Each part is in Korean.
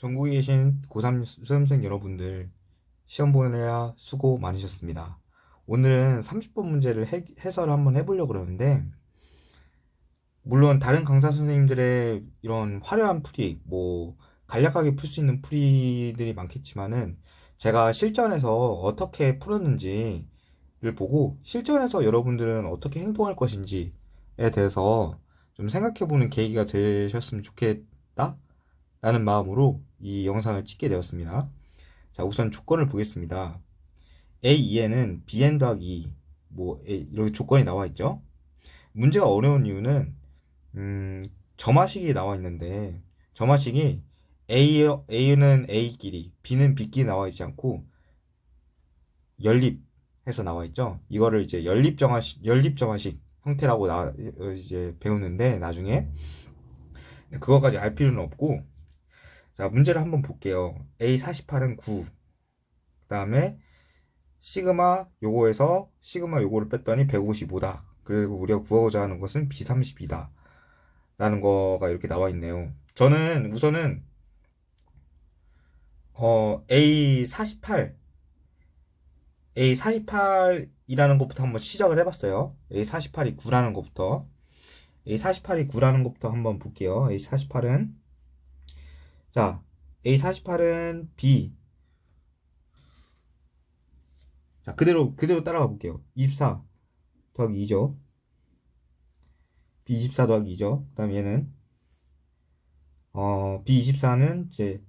전국에 계신 고3 수험생 여러분들 시험 보느라 수고 많으셨습니다. 오늘은 30번 문제를 해, 해설을 한번 해보려고 그러는데 물론 다른 강사 선생님들의 이런 화려한 풀이 뭐 간략하게 풀 수 있는 풀이들이 많겠지만은 제가 실전에서 어떻게 풀었는지를 보고 실전에서 여러분들은 어떻게 행동할 것인지에 대해서 좀 생각해보는 계기가 되셨으면 좋겠다 라는 마음으로 이 영상을 찍게 되었습니다. 자, 우선 조건을 보겠습니다. A2에는 bn 더하기 2, 뭐, 이렇게 조건이 나와 있죠. 문제가 어려운 이유는, 음, 점화식이 나와 있는데, 점화식이 A, A는 A끼리, B는 B끼리 나와 있지 않고, 연립해서 나와 있죠. 이거를 이제 연립점화식, 연립점화식 형태라고 나, 이제 배우는데, 나중에. 그거까지 알 필요는 없고, 자, 문제를 한번 볼게요. A48은 9. 그 다음에, 시그마 요거에서 시그마 요거를 뺐더니 155다. 그리고 우리가 구하고자 하는 것은 B32다. 라는 거가 이렇게 나와 있네요. 저는 우선은, 어, A48, A48이라는 것부터 한번 시작을 해봤어요. A48이 9라는 것부터. A48이 9라는 것부터 한번 볼게요. A48은, 자, A48은 B. 자, 그대로, 그대로 따라가 볼게요. 24 더하기 2죠. B24 더하기 2죠. 그 다음에 얘는, 어, B24는 이제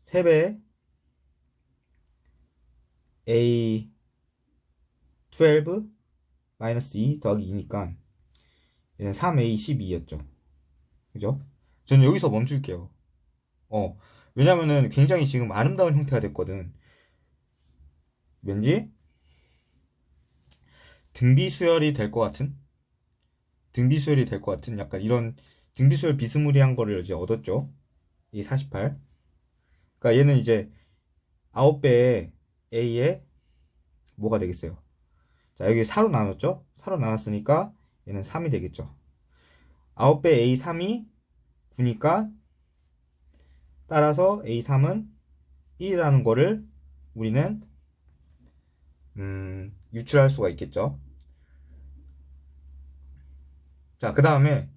3배 A12 마이너스 2 더하기 2니까 얘는 3A12였죠. 그죠? 저는 여기서 멈출게요. 어, 왜냐면은 굉장히 지금 아름다운 형태가 됐거든. 왠지 등비 수열이 될 것 같은 등비 수열이 될 것 같은 약간 이런 등비 수열 비스무리한 거를 이제 얻었죠. 이 48. 그러니까 얘는 이제 9배의 A에 뭐가 되겠어요? 자, 여기 4로 나눴죠? 4로 나눴으니까 얘는 3이 되겠죠. 9배 A 3이 9니까 따라서 A3은 1이라는 거를 우리는 음, 유출할 수가 있겠죠. 자, 그 다음에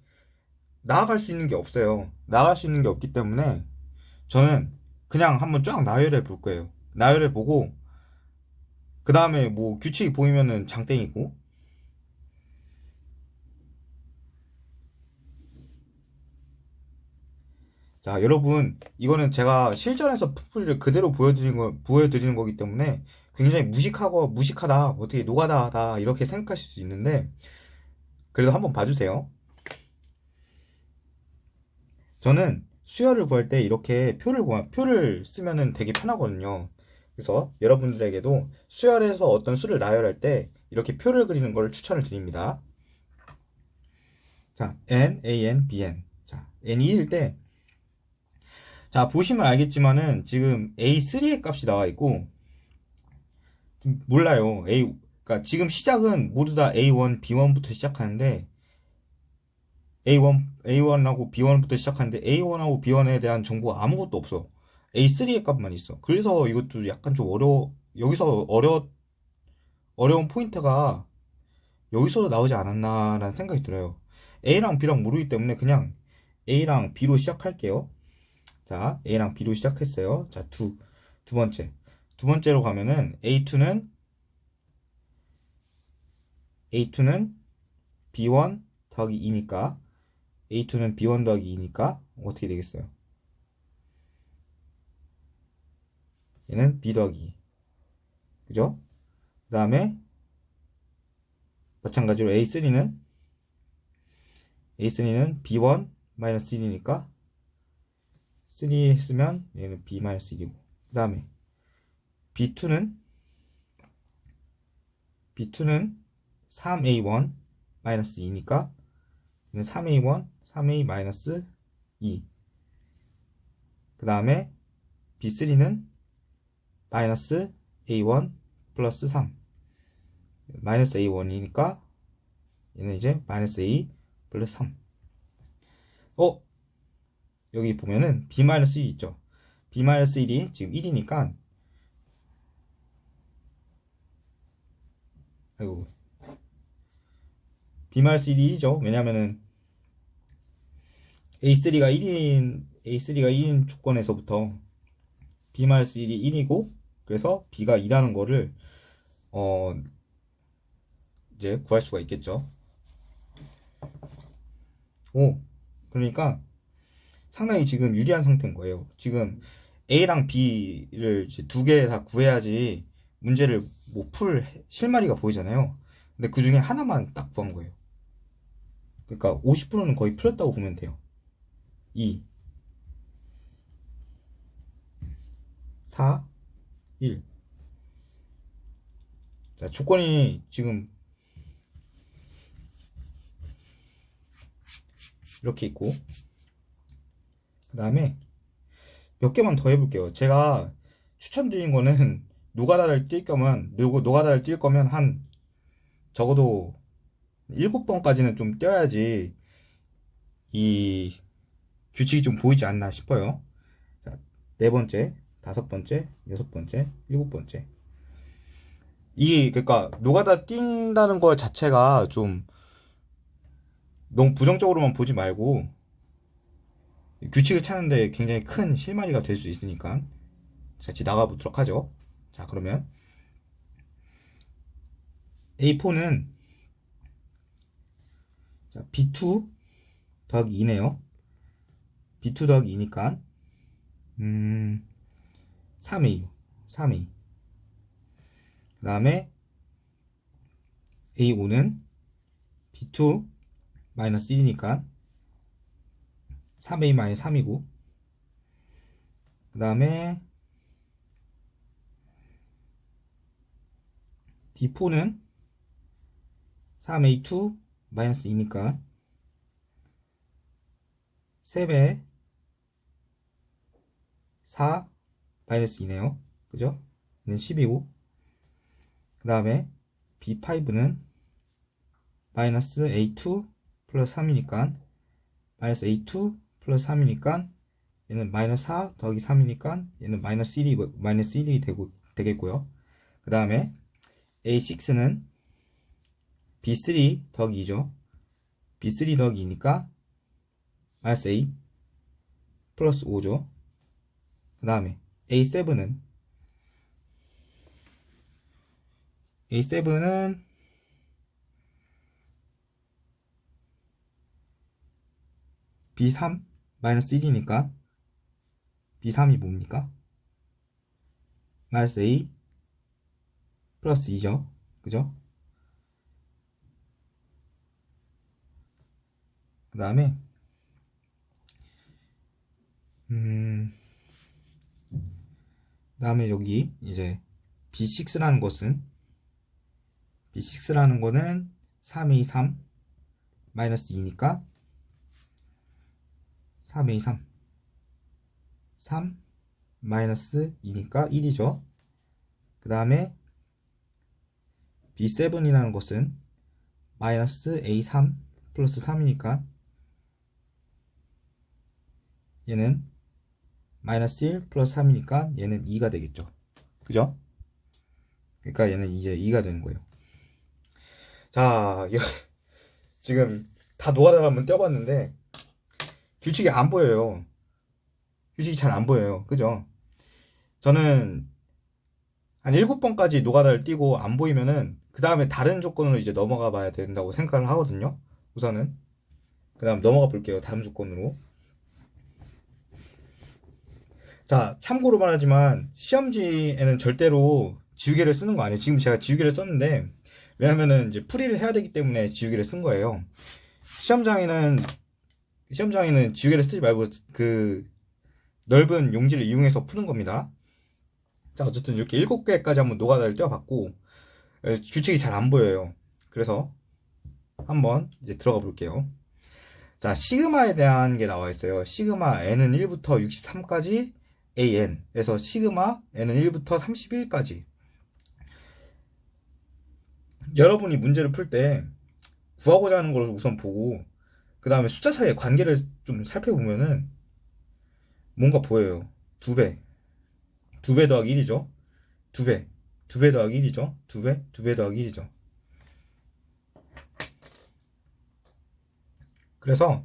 나아갈 수 있는 게 없어요. 나아갈 수 있는 게 없기 때문에 저는 그냥 한번 쫙 나열해 볼 거예요. 나열해 보고 그 다음에 뭐 규칙이 보이면은 장땡이고 자, 여러분, 이거는 제가 실전에서 풋풀이를 그대로 보여드리는 거, 보여드리는 거기 때문에 굉장히 무식하고, 무식하다, 어떻게 노가다다, 이렇게 생각하실 수 있는데, 그래도 한번 봐주세요. 저는 수열을 구할 때 이렇게 표를 구하, 표를 쓰면은 되게 편하거든요. 그래서 여러분들에게도 수열에서 어떤 수를 나열할 때 이렇게 표를 그리는 걸 추천을 드립니다. 자, n, a, n, b, n. 자, n이 1일 때, 자, 보시면 알겠지만은 지금 A3의 값이 나와 있고, 몰라요. A, 그러니까 지금 시작은 모두 다 A1, B1부터 시작하는데, A1, A1하고 B1부터 시작하는데, A1하고 B1에 대한 정보가 아무것도 없어. A3의 값만 있어. 그래서 이것도 약간 좀 어려워, 여기서 어려, 어려운 포인트가 여기서도 나오지 않았나라는 생각이 들어요. A랑 B랑 모르기 때문에 그냥 A랑 B로 시작할게요. 자, A랑 B로 시작했어요. 자, 두, 두 번째. 두 번째로 가면은 A2는 A2는 B1 더하기 2니까 A2는 B1 더하기 2니까 어떻게 되겠어요? 얘는 B 더하기 2. 그죠? 그 다음에 마찬가지로 A3는 A3는 B1 마이너스 1이니까 3 했으면 얘는 B-1이고 그 다음에 B2는 B2는 3A1 마이너스 2니까 얘는 3A1 3A 마이너스 2. 그 다음에 B3는 마이너스 A1 플러스 3. 마이너스 A1이니까 얘는 이제 마이너스 A 플러스 3. 어? 여기 보면은 B-2 있죠. B-1이 지금 1이니까 아이고 B-1이 1이죠. 왜냐면은 A3가 1인 A3가 1인 조건에서부터 B-1이 1이고 그래서 B가 2라는 거를 어 이제 구할 수가 있겠죠. 오, 그러니까 상당히 지금 유리한 상태인 거예요. 지금 A랑 B를 두 개 다 구해야지 문제를 뭐풀 실마리가 보이잖아요. 근데 그 중에 하나만 딱 구한 거예요. 그러니까 50%는 거의 풀렸다고 보면 돼요. 2, 4, 1. 자, 조건이 지금 이렇게 있고 그 다음에 몇 개만 더 해볼게요. 제가 추천드린 거는 노가다를 뛸 거면 노, 노가다를 뛸 거면 한 적어도 7번까지는 좀 뛰어야지 이 규칙이 좀 보이지 않나 싶어요. 자, 네 번째, 다섯 번째, 여섯 번째, 일곱 번째. 이 그러니까 노가다 뛴다는 거 자체가 좀 너무 부정적으로만 보지 말고 규칙을 찾는데 굉장히 큰 실마리가 될 수 있으니까 같이 나가보도록 하죠. 자, 그러면 A4는 자, B2 더하기 2네요. B2 더하기 2니까 음 3A 3A 그 다음에 A5는 B2 마이너스 1이니까 3a 마이너스 3이고 그 다음에 b4는 3a2 마이너스 2니까 3배 4 마이너스 2네요. 그죠? 얘는 10이고. 그 다음에 b5는 마이너스 a2 플러스 3이니까 마이너스 a2 플러스 3이니까 얘는 마이너스 4 더하기 3이니까 얘는 마이너스 1이 마이너스 1이 되고 되겠고요. 그 다음에 a6는 b3 더하기 2죠. b3 더하기 2니까 마이너스 a 플러스 5죠. 그 다음에 a7은 a7은 B3 마이너스 1이니까 B3이 뭡니까? 마이너스 A 플러스 2죠. 그죠? 그 다음에 음, 그 다음에 여기 이제 B6라는 것은 B6라는 거는 3A 3 마이너스 2니까 3A 3 3 마이너스 2니까 1이죠. 그 다음에 B7이라는 것은 마이너스 A3 플러스 3이니까 얘는 마이너스 1 플러스 3이니까 얘는 2가 되겠죠. 그죠? 그러니까 얘는 이제 2가 되는 거예요. 자, 지금 다 노가다를 한번 떼어봤는데 규칙이 안 보여요. 규칙이 잘 안 보여요. 그죠? 저는 한 7번까지 노가다를 띄고 안 보이면은 그 다음에 다른 조건으로 이제 넘어가 봐야 된다고 생각을 하거든요. 우선은. 그 다음 넘어가 볼게요. 다음 조건으로. 자, 참고로 말하지만 시험지에는 절대로 지우개를 쓰는 거 아니에요. 지금 제가 지우개를 썼는데 왜냐면은 이제 풀이를 해야 되기 때문에 지우개를 쓴 거예요. 시험장에는 시험장에는 지우개를 쓰지 말고 그 넓은 용지를 이용해서 푸는 겁니다. 자, 어쨌든 이렇게 7개까지 한번 노가다를 떼어봤고 규칙이 잘 안 보여요. 그래서 한번 이제 들어가 볼게요. 자, 시그마에 대한 게 나와 있어요. 시그마 n은 1부터 63까지 an에서 시그마 n은 1부터 31까지 여러분이 문제를 풀 때 구하고자 하는 걸 우선 보고 그 다음에 숫자 사이의 관계를 좀 살펴보면은 뭔가 보여요. 두 배, 2배 더하기 1이죠. 2배. 2배 더하기 1이죠. 2배. 2배 더하기 1이죠. 그래서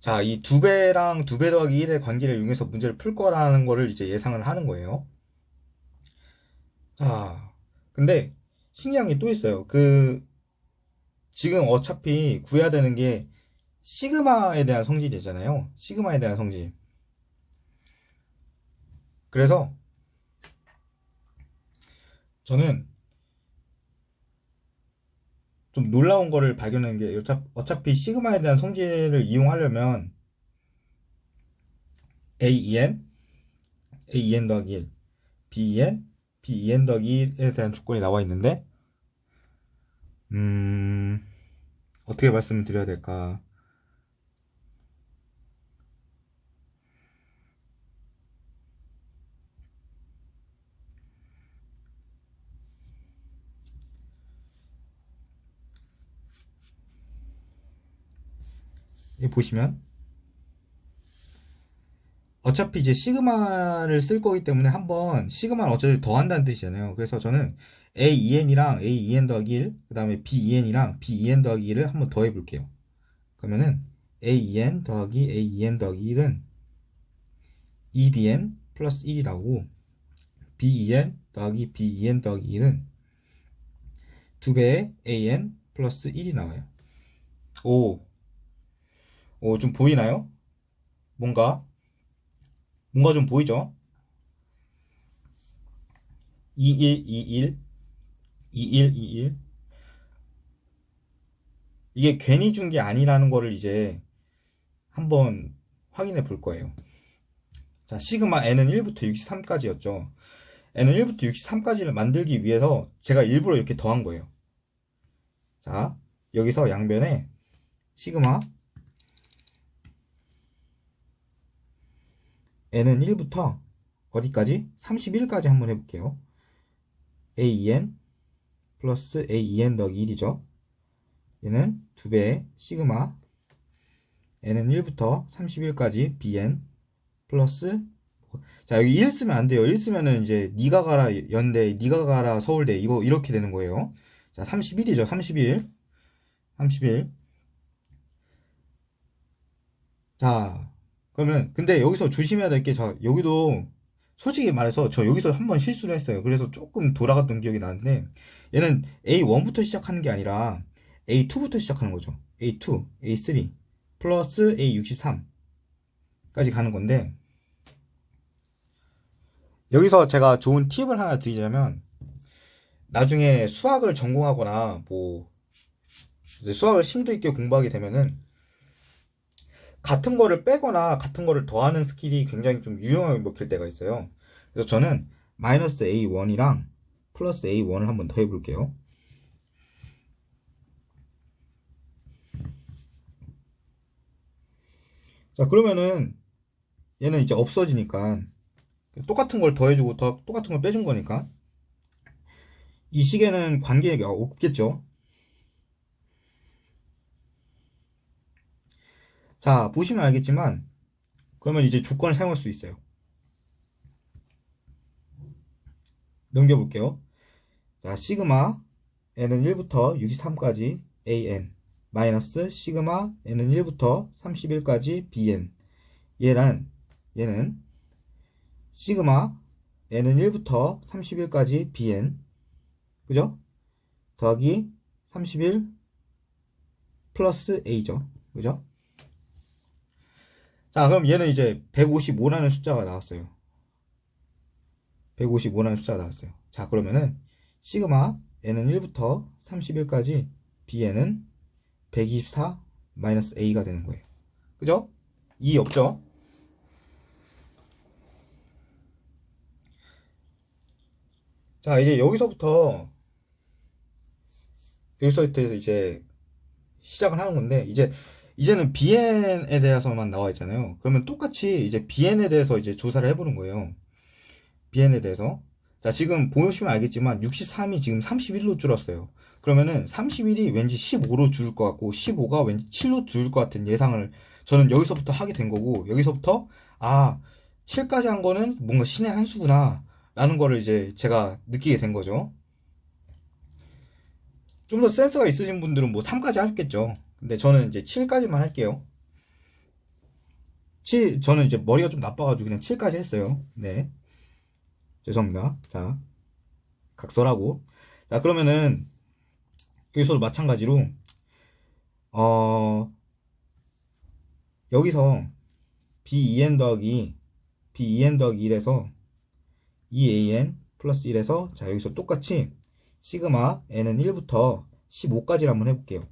자, 이 2배랑 2배 더하기 1의 관계를 이용해서 문제를 풀 거라는 거를 이제 예상을 하는 거예요. 자, 근데 신기한 게 또 있어요. 그 지금 어차피 구해야 되는 게 시그마에 대한 성질이잖아요. 시그마에 대한 성질. 그래서 저는 좀 놀라운 거를 발견한 게 어차- 어차피 시그마에 대한 성질을 이용하려면 AEN, AEN 더하기 1, BEN, BEN 더하기 1에 대한 조건이 나와 있는데 음, 어떻게 말씀을 드려야 될까? 보시면 어차피 이제 시그마를 쓸 거기 때문에 한번 시그마는 어차피 더한다는 뜻이잖아요. 그래서 저는 AEN이랑 AEN 더하기 1, 그 다음에 BEN이랑 BEN 더하기 1을 한번 더해 볼게요. 그러면은 AEN 더하기 AEN 더하기 1은 EBN 플러스 1이 나오고 BEN 더하기 BEN 더하기 1은 2배의 AN 플러스 1이 나와요. 오, 오, 좀 보이나요? 뭔가, 뭔가 좀 보이죠? 21, 21, 21, 21. 이게 괜히 준 게 아니라는 거를 이제 한번 확인해 볼 거예요. 자, 시그마 n은 1부터 63까지였죠. n은 1부터 63까지를 만들기 위해서 제가 일부러 이렇게 더한 거예요. 자, 여기서 양변에 시그마 n은 1부터 어디까지? 31까지 한번 해볼게요. aen 플러스 aen 더하기 1이죠. 얘는 2배의 시그마 n은 1부터 31까지 bn 플러스 자 여기 1 쓰면 안 돼요. 1 쓰면은 이제 니가 가라 연대, 니가 가라 서울대 이거 이렇게 되는 거예요. 자 31이죠. 31 31 자, 그러면 근데 여기서 조심해야 될 게 저 여기도 솔직히 말해서 저 여기서 한 번 실수를 했어요. 그래서 조금 돌아갔던 기억이 나는데 얘는 A1부터 시작하는 게 아니라 A2부터 시작하는 거죠. A2, A3 플러스 A63까지 가는 건데 여기서 제가 좋은 팁을 하나 드리자면 나중에 수학을 전공하거나 뭐 수학을 심도 있게 공부하게 되면은 같은 거를 빼거나 같은 거를 더하는 스킬이 굉장히 좀 유용하게 먹힐 때가 있어요. 그래서 저는 마이너스 A1이랑 플러스 A1을 한번 더 해볼게요. 자, 그러면은 얘는 이제 없어지니까 똑같은 걸 더해주고 더 똑같은 걸 빼준 거니까 이 식에는 관계가 없겠죠. 자, 보시면 알겠지만, 그러면 이제 조건을 사용할 수 있어요. 넘겨볼게요. 자, 시그마 n은 1부터 63까지 an 마이너스 시그마 n은 1부터 31까지 bn 얘란 얘는 시그마 n은 1부터 31까지 bn 그죠? 더하기 31 플러스 a죠. 그죠? 자, 그럼 얘는 이제 155라는 숫자가 나왔어요. 155라는 숫자가 나왔어요. 자, 그러면은 시그마 n은 1부터 31까지 bn은 124 마이너스 a가 되는 거예요. 그죠? 2 없죠? 자, 이제 여기서부터 여기서부터 이제 시작을 하는 건데 이제 이제는 BN에 대해서만 나와 있잖아요. 그러면 똑같이 이제 BN에 대해서 이제 조사를 해보는 거예요. BN에 대해서. 자, 지금 보시면 알겠지만 63이 지금 31로 줄었어요. 그러면은 31이 왠지 15로 줄을 것 같고 15가 왠지 7로 줄을 것 같은 예상을 저는 여기서부터 하게 된 거고 여기서부터 아 7까지 한 거는 뭔가 신의 한 수구나 라는 거를 이제 제가 느끼게 된 거죠. 좀 더 센스가 있으신 분들은 뭐 3까지 하셨겠죠. 근데 저는 이제 7까지만 할게요. 7, 저는 이제 머리가 좀 나빠가지고 그냥 7까지 했어요. 네. 죄송합니다. 자, 각설하고. 자, 그러면은, 여기서도 마찬가지로, 어, 여기서 b2n 더하기 b2n 더하기 1에서 2an 플러스 1에서 자 여기서 똑같이 시그마 n은 1부터 15까지를 한번 해볼게요.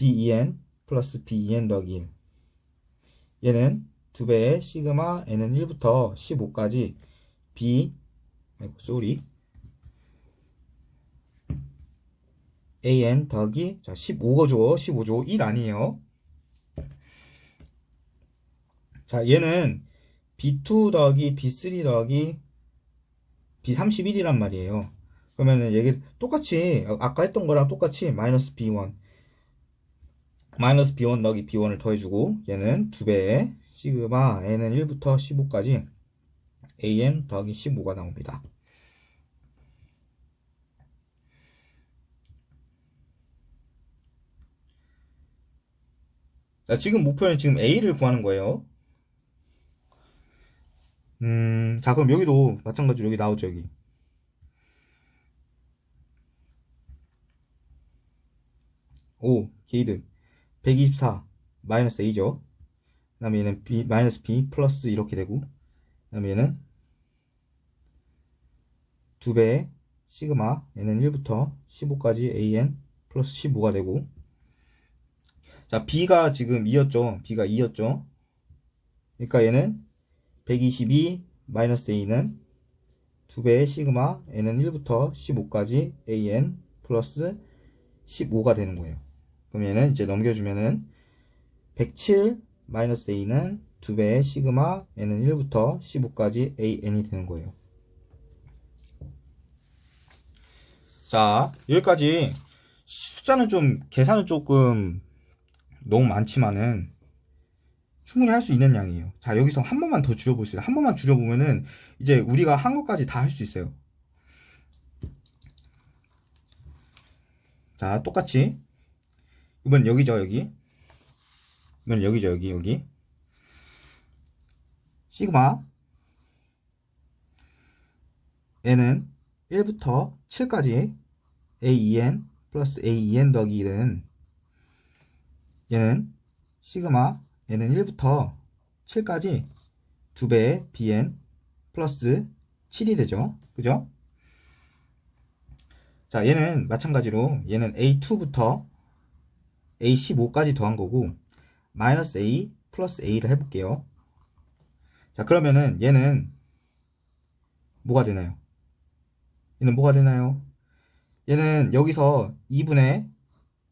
B2n 플러스 b2n 더하기 1 얘는 2배의 시그마 n은 1부터 15까지 b 아이고 쏘리. An 더하기 자 15죠 15죠 1 아니에요. 자 얘는 b2 더하기 b3 더하기 b31이란 말이에요. 그러면은 얘기 똑같이 아까 했던 거랑 똑같이 마이너스 b1 마이너스 b1 더하기 b1을 더해주고 얘는 2배의 시그마 n은 1부터 15까지 am 더하기 15가 나옵니다. 자, 지금 목표는 지금 a를 구하는 거예요. 음, 자, 그럼 여기도 마찬가지로 여기 나오죠, 여기. 오, 게이드. 124 마이너스 a죠. 그 다음에 얘는 b 마이너스 b 플러스 이렇게 되고 그 다음에 얘는 2배의 시그마 얘는 1부터 15까지 an 플러스 15가 되고 자 b가 지금 2였죠. b가 2였죠. 그러니까 얘는 122 마이너스 a는 2배의 시그마 n은 1부터 15까지 an 플러스 15가 되는 거예요. 그럼 얘는 이제 넘겨주면은 107 마이너스 a는 2배의 시그마 n은 1부터 15까지 an이 되는 거예요. 자, 여기까지 숫자는 좀 계산은 조금 너무 많지만은 충분히 할 수 있는 양이에요. 자, 여기서 한 번만 더 줄여보세요. 한 번만 줄여보면은 이제 우리가 한 것까지 다 할 수 있어요. 자, 똑같이 이번 여기죠, 여기. 이번 여기죠, 여기, 여기. 시그마 n은 1부터 7까지 aen 플러스 aen 더하기 1은 얘는 시그마 n은 1부터 7까지 2배의 bn 플러스 7이 되죠. 그죠? 자, 얘는 마찬가지로 얘는 a2부터 a15까지 더한 거고 마이너스 a 플러스 a를 해볼게요. 자, 그러면은 얘는 뭐가 되나요? 얘는 뭐가 되나요? 얘는 여기서 2분의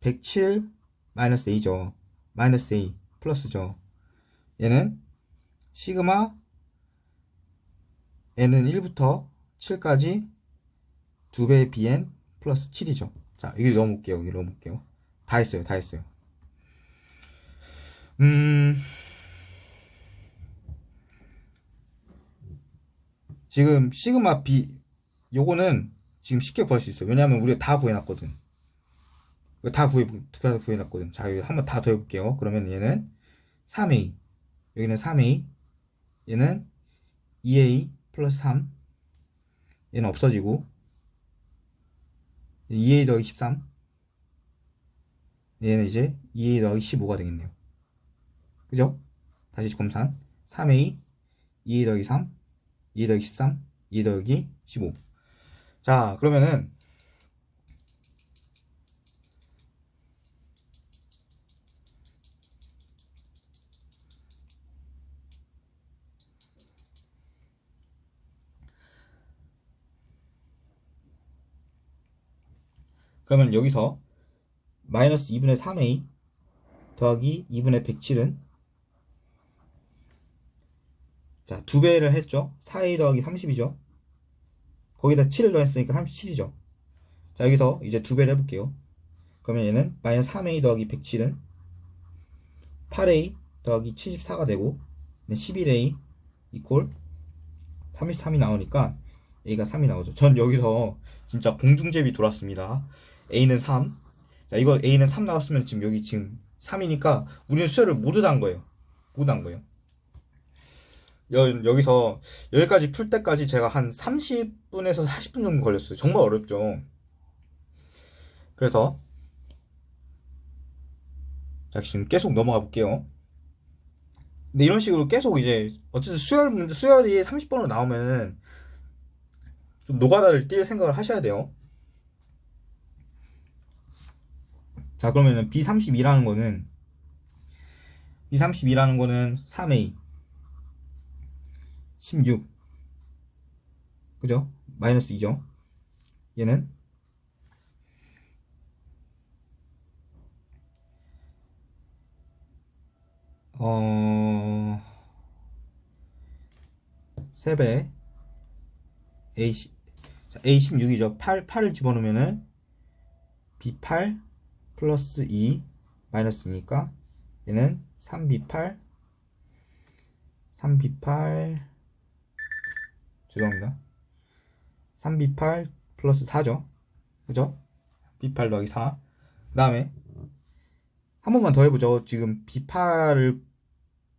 107 마이너스 a죠. 마이너스 a 플러스죠. 얘는 시그마 n은 1부터 7까지 2배의 bn 플러스 7이죠. 자, 여기 넣어볼게요. 여기 넣어볼게요. 다 했어요. 다 했어요. 음, 지금 시그마 b 요거는 지금 쉽게 구할 수 있어요. 왜냐하면 우리가 다 구해놨거든. 다 구해 다 구해놨거든. 자, 여기 한번 다 더해볼게요. 그러면 얘는 3a 여기는 3a 얘는 2a 플러스 3 얘는 없어지고 2a 더하기 13 얘는 이제 2a 더하기 15가 되겠네요. 그죠? 다시 검산 3a 2a 더하기 3 2a 더하기 13 2a 더하기 15 자, 그러면은 그러면 여기서 마이너스 2분의 3a 더하기 2분의 107은 자, 두 배를 했죠. 4a 더하기 30이죠. 거기다 7을 더했으니까 37이죠. 자, 여기서 이제 두 배를 해볼게요. 그러면 얘는 마이너스 3a 더하기 107은 8a 더하기 74가 되고 11a 이퀄 33이 나오니까 A가 3이 나오죠. 전 여기서 진짜 공중제비 돌았습니다. A는 3. 자, 이거 A는 3 나왔으면 지금 여기 지금 3이니까 우리는 수열을 모두 단 거예요. 모두 단 거예요. 여, 여기서 여기까지 풀 때까지 제가 한 30분에서 40분 정도 걸렸어요. 정말 어렵죠. 그래서 자, 지금 계속 넘어가 볼게요. 근데 이런 식으로 계속 이제 어쨌든 수열 문- 수열이 30번으로 나오면은 좀 노가다를 뛸 생각을 하셔야 돼요. 자 그러면은 B32라는 거는 B32라는 거는 3A 16 그죠? 마이너스 2죠. 얘는 어... 3배 A, 자, A16이죠. 8, 8을 집어넣으면은 B8 플러스 2 마이너스 2니까 얘는 3B8 3B8 죄송합니다. 3B8 플러스 4죠. 그죠? B8 더하기 4. 그 다음에 한 번만 더 해보죠. 지금 B8을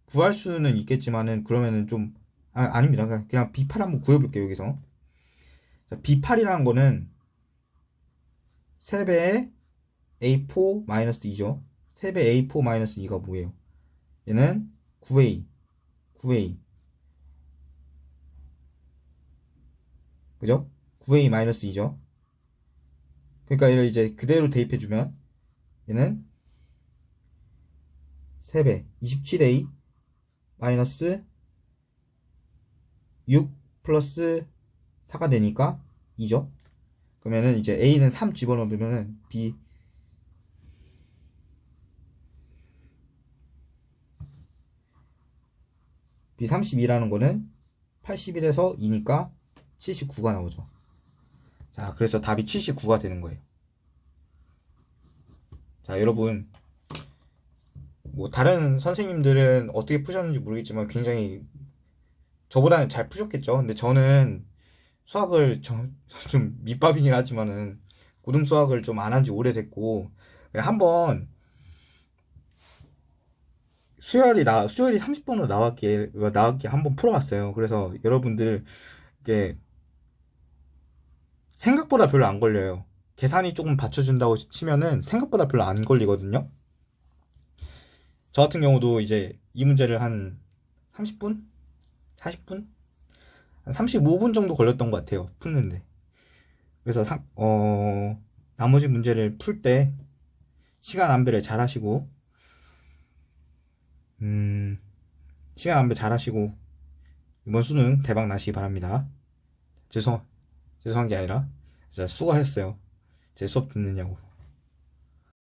구할 수는 있겠지만은 그러면은 좀 아, 아닙니다. 그냥, 그냥 B8 한번 구해볼게요. 여기서 자, B8이라는 거는 3배의 A4 마이너스 2죠. 3배 A4 마이너스 2가 뭐예요? 얘는 9A 9A 그죠? 9A 마이너스 2죠. 그러니까 얘를 이제 그대로 대입해주면 얘는 3배 27A 마이너스 6 플러스 4가 되니까 2죠. 그러면은 이제 A는 3 집어넣으면은 B B32라는 거는 81에서 2니까 79가 나오죠. 자, 그래서 답이 79가 되는 거예요. 자, 여러분. 뭐, 다른 선생님들은 어떻게 푸셨는지 모르겠지만 굉장히 저보다는 잘 푸셨겠죠. 근데 저는 수학을 좀, 좀 밑밥이긴 하지만은 고등 수학을 좀 안 한 지 오래됐고 한번 수열이 나 수열이 30번으로 나왔기에 나왔기에 한번 풀어봤어요. 그래서 여러분들 이게 생각보다 별로 안 걸려요. 계산이 조금 받쳐준다고 치면은 생각보다 별로 안 걸리거든요. 저 같은 경우도 이제 이 문제를 한 30분? 40분? 한 35분 정도 걸렸던 것 같아요. 푸는데. 그래서 사- 어, 나머지 문제를 풀 때 시간 안배를 잘 하시고 음, 시간 안배 잘 하시고 이번 수능 대박 나시기 바랍니다. 죄송 죄송한 게 아니라 진짜 수고하셨어요. 제 수업 듣느냐고.